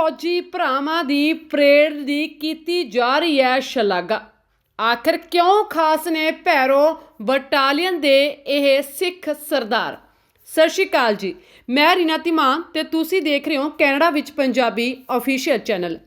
ਫੌਜੀ ਭਰਾਵਾਂ ਦੀ ਪਰੇਡ ਦੀ ਕੀਤੀ ਜਾ ਰਹੀ ਹੈ ਸ਼ਲਾਘਾ। ਆਖਰ ਕਿਉਂ ਖਾਸ ਨੇ ਭੈਰੋ ਬਟਾਲੀਅਨ ਦੇ ਇਹ ਸਿੱਖ ਸਰਦਾਰ? ਸਤਿ ਸ਼੍ਰੀ ਅਕਾਲ ਜੀ। ਮੈਂ ਰੀਨਾ ਧੀਮਾਨ ਤੇ ਤੁਸੀਂ ਦੇਖ ਰਹੇ ਹੋ ਕੈਨੇਡਾ ਵਿੱਚ Punjabi official channel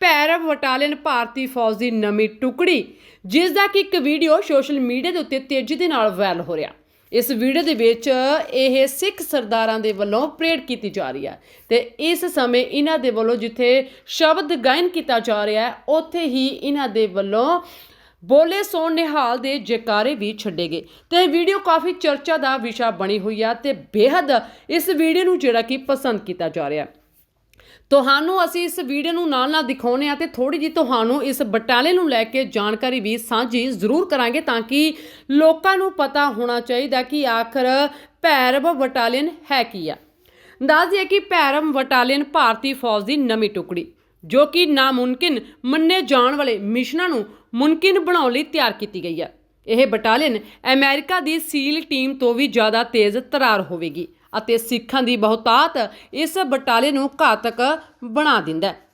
Bhairav battalion ਭਾਰਤੀ ਫੌਜ ਦੀ ਨਵੀਂ ਟੁਕੜੀ ਜਿਸ ਦਾ ਕਿ ਇੱਕ ਵੀਡੀਓ ਸੋਸ਼ਲ ਮੀਡੀਆ ਦੇ ਉੱਤੇ ਤੇਜ਼ੀ ਦੇ ਨਾਲ ਵਾਇਰਲ ਹੋ ਰਿਹਾ। ਇਸ ਵੀਡੀਓ ਦੇ ਵਿੱਚ ਇਹ ਸਿੱਖ ਸਰਦਾਰਾਂ ਦੇ ਵੱਲੋਂ ਪ੍ਰੇਡ ਕੀਤੀ ਜਾ ਰਹੀ ਹੈ ਤੇ ਇਸ ਸਮੇਂ ਇਹਨਾਂ ਦੇ ਵੱਲੋਂ ਜਿੱਥੇ ਸ਼ਬਦ ਗਾਇਨ ਕੀਤਾ ਜਾ ਰਿਹਾ ਹੈ, ਉੱਥੇ ਹੀ ਇਹਨਾਂ ਦੇ ਵੱਲੋਂ ਬੋਲੇ ਸੋ ਨਿਹਾਲ ਦੇ ਜੈਕਾਰੇ ਵੀ ਛੱਡੇ ਗਏ। ਤੇ ਵੀਡੀਓ ਕਾਫੀ ਚਰਚਾ ਦਾ ਵਿਸ਼ਾ ਬਣੀ ਹੋਈ ਆ ਤੇ ਬੇਹੱਦ ਇਸ ਵੀਡੀਓ ਨੂੰ ਜਿਹੜਾ ਕਿ ਪਸੰਦ ਕੀਤਾ ਜਾ ਰਿਹਾ ਤੁਹਾਨੂੰ ਅਸੀਂ ਇਸ ਵੀਡੀਓ ਨੂੰ ਨਾਲ ਨਾਲ ਦਿਖਾਉਨੇ ਆ ਤੇ ਥੋੜੀ ਜੀ ਤੁਹਾਨੂੰ ਇਸ ਬਟਾਲੇ ਨੂੰ ਲੈ ਕੇ ਜਾਣਕਾਰੀ ਵੀ ਸਾਂਝੀ ਜ਼ਰੂਰ ਕਰਾਂਗੇ ਤਾਂ ਕਿ ਲੋਕਾਂ ਨੂੰ ਪਤਾ ਹੋਣਾ ਚਾਹੀਦਾ ਕਿ ਆਖਰ ਭੈਰਵ ਬਟਾਲੀਅਨ ਹੈ ਕੀ ਆ। ਦੱਸ ਦਈਏ ਕਿ ਭੈਰਵ ਬਟਾਲੀਅਨ ਭਾਰਤੀ ਫੌਜ ਦੀ ਨਵੀਂ ਟੁਕੜੀ, ਜੋ ਕਿ ਨਾਮੁਮਕਿਨ ਮੰਨੇ ਜਾਣ ਵਾਲੇ ਮਿਸ਼ਨਾਂ ਨੂੰ ਮੁਮਕਿਨ ਬਣਾਉਣ ਲਈ ਤਿਆਰ ਕੀਤੀ ਗਈ ਹੈ ਇਹ ਬਟਾਲੀਅਨ ਅਮਰੀਕਾ ਦੀ ਸੀਲ ਟੀਮ ਤੋਂ ਵੀ ਜ਼ਿਆਦਾ ਤੇਜ਼ ਤਰਾਰ ਹੋਵੇਗੀ। ਅਤੇ ਸਿੱਖਾਂ ਦੀ ਬਹੁਤਾਤ ਇਸ ਬਟਾਲੀਅਨ ਨੂੰ ਘਾਤਕ ਬਣਾ ਦਿੰਦਾ ਹੈ।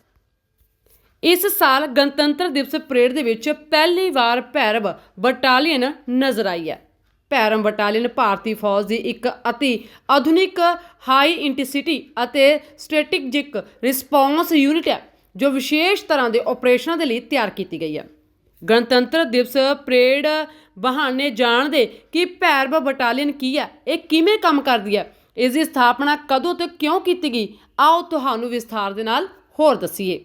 ਇਸ ਸਾਲ ਗਣਤੰਤਰ ਦਿਵਸ ਪਰੇਡ ਦੇ ਵਿੱਚ ਪਹਿਲੀ ਵਾਰ ਭੈਰਵ ਬਟਾਲੀਅਨ ਨਜ਼ਰ ਆਈ ਹੈ। ਭੈਰਵ ਬਟਾਲੀਅਨ ਭਾਰਤੀ ਫੌਜ ਦੀ ਇੱਕ ਅਤੀ ਆਧੁਨਿਕ ਹਾਈ ਇੰਟੈਂਸਿਟੀ ਅਤੇ ਸਟ੍ਰੈਟੇਜਿਕ ਰਿਸਪੌਂਸ ਯੂਨਿਟ ਹੈ, ਜੋ ਵਿਸ਼ੇਸ਼ ਤਰ੍ਹਾਂ ਦੇ ਆਪਰੇਸ਼ਨਾਂ ਦੇ ਲਈ ਤਿਆਰ ਕੀਤੀ ਗਈ ਹੈ। ਗਣਤੰਤਰ ਦਿਵਸ ਪਰੇਡ ਬਹਾਨੇ ਜਾਣਦੇ ਕਿ ਭੈਰਵ ਬਟਾਲੀਅਨ ਕੀ ਹੈ, ਇਹ ਕਿਵੇਂ ਕੰਮ ਕਰਦੀ ਹੈ ਇਸ ਦੀ ਸਥਾਪਨਾ ਕਦੋਂ ਤੇ ਕਿਉਂ ਕੀਤੀ ਗਈ? ਆਓ ਤੁਹਾਨੂੰ ਵਿਸਥਾਰ ਦੇ ਨਾਲ ਹੋਰ ਦਸੀਏ।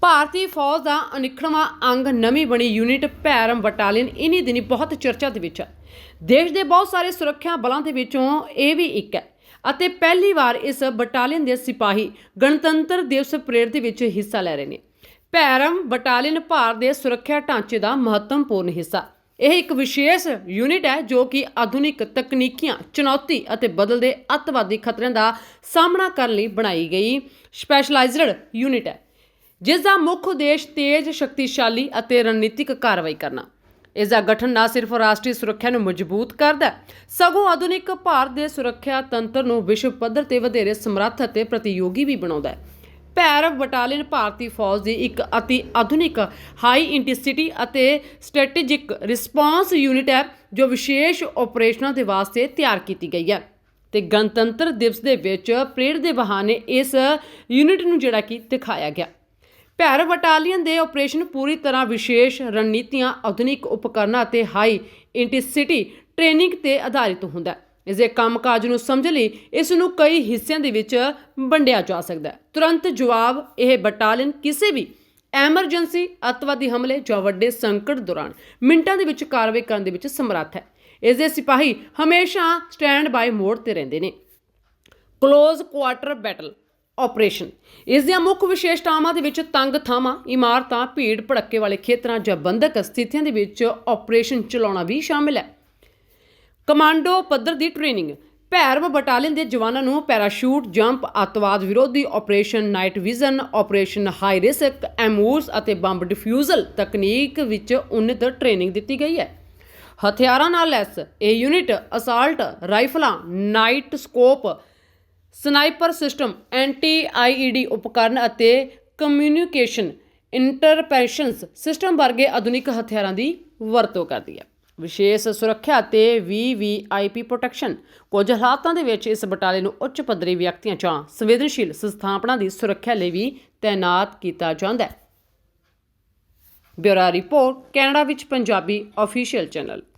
ਭਾਰਤੀ ਫੌਜ ਦਾ ਅਨਿੱਖੜਵਾਂ ਅੰਗ ਨਵੀਂ ਬਣੀ ਯੂਨਿਟ ਭੈਰਮ ਬਟਾਲੀਅਨ ਇਨੀ ਦਿਨੀ ਬਹੁਤ ਚਰਚਾ ਦੇ ਵਿੱਚ ਹੈ ਦੇਸ਼ ਦੇ ਬਹੁਤ ਸਾਰੇ ਸੁਰੱਖਿਆ ਬਲਾਂ ਦੇ ਵਿੱਚੋਂ ਇਹ ਵੀ ਇੱਕ ਹੈ ਅਤੇ ਪਹਿਲੀ ਵਾਰ ਇਸ ਬਟਾਲੀਅਨ ਦੇ ਸਿਪਾਹੀ ਗਣਤੰਤਰ ਦਿਵਸ ਪਰੇਡ ਦੇ ਵਿੱਚ ਹਿੱਸਾ ਲੈ ਰਹੇ ਨੇ। ਭੈਰਮ ਬਟਾਲੀਅਨ ਭਾਰਤ ਦੇ ਸੁਰੱਖਿਆ ਢਾਂਚੇ ਦਾ ਮਹੱਤਵਪੂਰਨ ਹਿੱਸਾ ਇਹ ਇੱਕ ਵਿਸ਼ੇਸ਼ ਯੂਨਿਟ ਹੈ ਜੋ ਕਿ ਆਧੁਨਿਕ ਤਕਨੀਕੀਆਂ ਚੁਣੌਤੀ ਅਤੇ ਬਦਲਦੇ ਅੱਤਵਾਦੀ ਖਤਰਿਆਂ ਦਾ ਸਾਹਮਣਾ ਕਰਨ ਲਈ ਬਣਾਈ ਗਈ ਸਪੈਸ਼ਲਾਈਜ਼ਡ ਯੂਨਿਟ ਹੈ ਜਿਸ ਦਾ ਮੁੱਖ ਉਦੇਸ਼ ਤੇਜ਼ ਸ਼ਕਤੀਸ਼ਾਲੀ ਅਤੇ ਰਣਨੀਤਿਕ ਕਾਰਵਾਈ ਕਰਨਾ। ਇਸ ਦਾ ਗਠਨ ਨਾ ਸਿਰਫ ਰਾਸ਼ਟਰੀ ਸੁਰੱਖਿਆ ਨੂੰ ਮਜ਼ਬੂਤ ਕਰਦਾ ਹੈ, ਸਗੋਂ ਆਧੁਨਿਕ ਭਾਰਤ ਦੇ ਸੁਰੱਖਿਆ ਤੰਤਰ ਨੂੰ ਵਿਸ਼ਵ ਪੱਧਰ ਤੇ ਵਧੇਰੇ ਸਮਰੱਥ ਅਤੇ ਪ੍ਰਤੀਯੋਗੀ ਵੀ ਬਣਾਉਂਦਾ ਹੈ। ਭੈਰਵ ਬਟਾਲੀਅਨ ਭਾਰਤੀ ਫੌਜ ਦੀ ਇੱਕ ਅਤੀ ਆਧੁਨਿਕ, ਹਾਈ ਇੰਟੈਂਸਿਟੀ ਅਤੇ ਸਟ੍ਰੈਟੇਜਿਕ ਰਿਸਪੌਂਸ ਯੂਨਿਟ ਹੈ, ਜੋ ਵਿਸ਼ੇਸ਼ ਆਪਰੇਸ਼ਨਾਂ ਦੇ ਵਾਸਤੇ ਤਿਆਰ ਕੀਤੀ ਗਈ ਹੈ। ਤੇ ਗਣਤੰਤਰ ਦਿਵਸ ਦੇ ਵਿੱਚ ਪਰੇਡ ਦੇ ਬਹਾਨੇ ਇਸ ਯੂਨਿਟ ਨੂੰ ਜਿਹੜਾ ਕਿ ਦਿਖਾਇਆ ਗਿਆ। ਭੈਰਵ ਬਟਾਲੀਅਨ ਦੇ ਆਪਰੇਸ਼ਨ ਪੂਰੀ ਤਰ੍ਹਾਂ ਵਿਸ਼ੇਸ਼ ਰਣਨੀਤੀਆਂ, ਆਧੁਨਿਕ ਉਪਕਰਨਾਂ ਅਤੇ ਹਾਈ ਇੰਟੈਂਸਿਟੀ ਟ੍ਰੇਨਿੰਗ ਤੇ ਆਧਾਰਿਤ ਹੁੰਦਾ ਹੈ। ਇਸ ਦੇ ਕੰਮਕਾਜ ਨੂੰ ਸਮਝ ਲਈ ਇਸ ਨੂੰ ਕਈ ਹਿੱਸਿਆਂ ਦੇ ਵਿੱਚ ਵੰਡਿਆ ਜਾ ਸਕਦਾ ਹੈ। ਤੁਰੰਤ ਜਵਾਬ ਇਹ ਬਟਾਲੀਅਨ ਕਿਸੇ ਵੀ ਐਮਰਜੈਂਸੀ ਅੱਤਵਾਦੀ ਹਮਲੇ ਜਾਂ ਵੱਡੇ ਸੰਕਟ ਦੌਰਾਨ ਮਿੰਟਾਂ ਦੇ ਵਿੱਚ ਕਾਰਵਾਈ ਕਰਨ ਦੇ ਵਿੱਚ ਸਮਰੱਥ ਹੈ। ਇਸ ਦੇ ਸਿਪਾਹੀ ਹਮੇਸ਼ਾ ਸਟੈਂਡ ਬਾਈ ਮੋਡ ਤੇ ਰਹਿੰਦੇ ਨੇ। Close quarter battle operation. ਇਸ ਦੀਆਂ ਮੁੱਖ ਵਿਸ਼ੇਸ਼ਤਾਵਾਂ ਦੇ ਵਿੱਚ ਤੰਗ ਥਾਵਾਂ, ਇਮਾਰਤਾਂ, ਭੀੜ ਭੜੱਕੇ ਵਾਲੇ ਖੇਤਰਾਂ ਜਾਂ ਬੰਦਕ ਸਥਿਤੀਆਂ ਦੇ ਵਿੱਚ ਆਪਰੇਸ਼ਨ ਚਲਾਉਣਾ ਵੀ ਸ਼ਾਮਿਲ ਹੈ। ਕਮਾਂਡੋ ਪੱਧਰ ਦੀ ਟ੍ਰੇਨਿੰਗ। ਭੈਰਵ ਬਟਾਲੀਅਨ ਦੇ ਜਵਾਨਾਂ ਨੂੰ ਪੈਰਾਸ਼ੂਟ, ਜੰਪ, ਅੱਤਵਾਦ ਵਿਰੋਧੀ operation night vision operation high risk ਐਮੂਰਸ ਅਤੇ ਬੰਬ ਡਿਫਿਊਜ਼ਲ ਤਕਨੀਕ ਵਿੱਚ ਉન્નਤ ਟ੍ਰੇਨਿੰਗ ਦਿੱਤੀ ਗਈ ਹੈ। ਹਥਿਆਰਾਂ ਨਾਲ ਲੈਸ, ਇਹ unit assault ਰਾਈਫਲਾਂ, night scope, sniper system anti IED ਉਪਕਰਨ ਅਤੇ ਕਮਿਊਨੀਕੇਸ਼ਨ ਇੰਟਰਪੈਸ਼ਨਸ ਸਿਸਟਮ ਵਰਗੇ ਆਧੁਨਿਕ ਹਥਿਆਰਾਂ ਦੀ ਵਰਤੋਂ ਕਰਦੀ ਹੈ। ਵਿਸ਼ੇਸ਼ ਸੁਰੱਖਿਆ ਤੇ ਵੀਵੀਆਈਪੀ ਪ੍ਰੋਟੈਕਸ਼ਨ। ਕੁਝ ਹਾਲਾਤਾਂ ਦੇ ਵਿੱਚ ਇਸ ਬਟਾਲੇ ਨੂੰ ਉੱਚ ਪੱਧਰੀ ਵਿਅਕਤੀਆਂ ਜਾਂ ਸੰਵੇਦਨਸ਼ੀਲ ਸੰਸਥਾਪਨਾ ਦੀ ਸੁਰੱਖਿਆ ਲਈ ਵੀ ਤਾਇਨਾਤ ਕੀਤਾ ਜਾਂਦਾ ਹੈ। ਬਿਊਰੋ ਰਿਪੋਰਟ, ਕੈਨੇਡਾ ਵਿੱਚ ਪੰਜਾਬੀ ਅਫੀਸ਼ੀਅਲ ਚੈਨਲ।